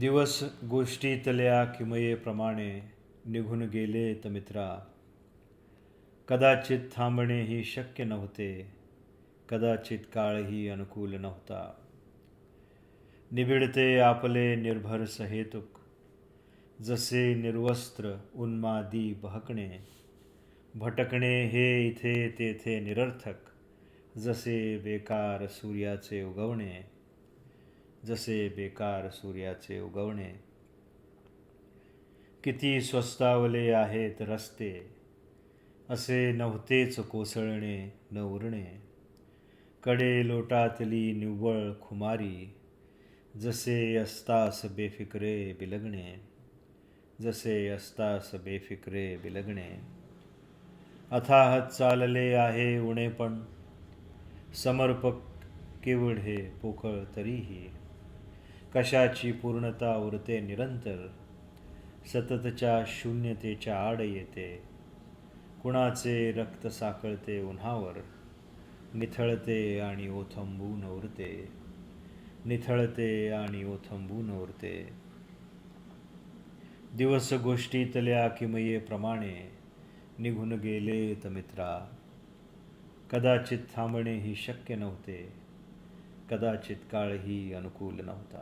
दिवस गोष्टीतल्या किमयेप्रमाणे निघून गेलेत मित्रा. कदाचित थांबणेही शक्य नव्हते कदाचित काळही अनुकूल नव्हता. निबिडते आपले निर्भर सहेतुक जसे निर्वस्त्र उन्मादी बहकणे. भटकणे हे इथे तेथे निरर्थक जसे बेकार सूर्याचे उगवणे. जसे बेकार सूर्याचे उगवणे. किती स्वस्तावले आहेत रस्ते असे नव्हतेच कोसळणे न उरणे. कडे लोटातली निव्वळ खुमारी जसे असतास बेफिकरे बिलगणे. जसे असतास बेफिकरे बिलगणे. अथाहत चालले आहे उणेपण समर्पक केवढे पोकळ तरीही. कशाची पूर्णता उरते निरंतर? सततच्या शून्यतेच्या आड येते. कुणाचे रक्त साकळते उन्हावर? निथळते आणि ओथंबून उरते निथळते आणि ओथंबून उरते दिवस गोष्टीतल्या किमयेप्रमाणे निघून गेलेत मित्रा. कदाचित थांबणेही शक्य नव्हते. कदाचित काळही अनुकूल नव्हता.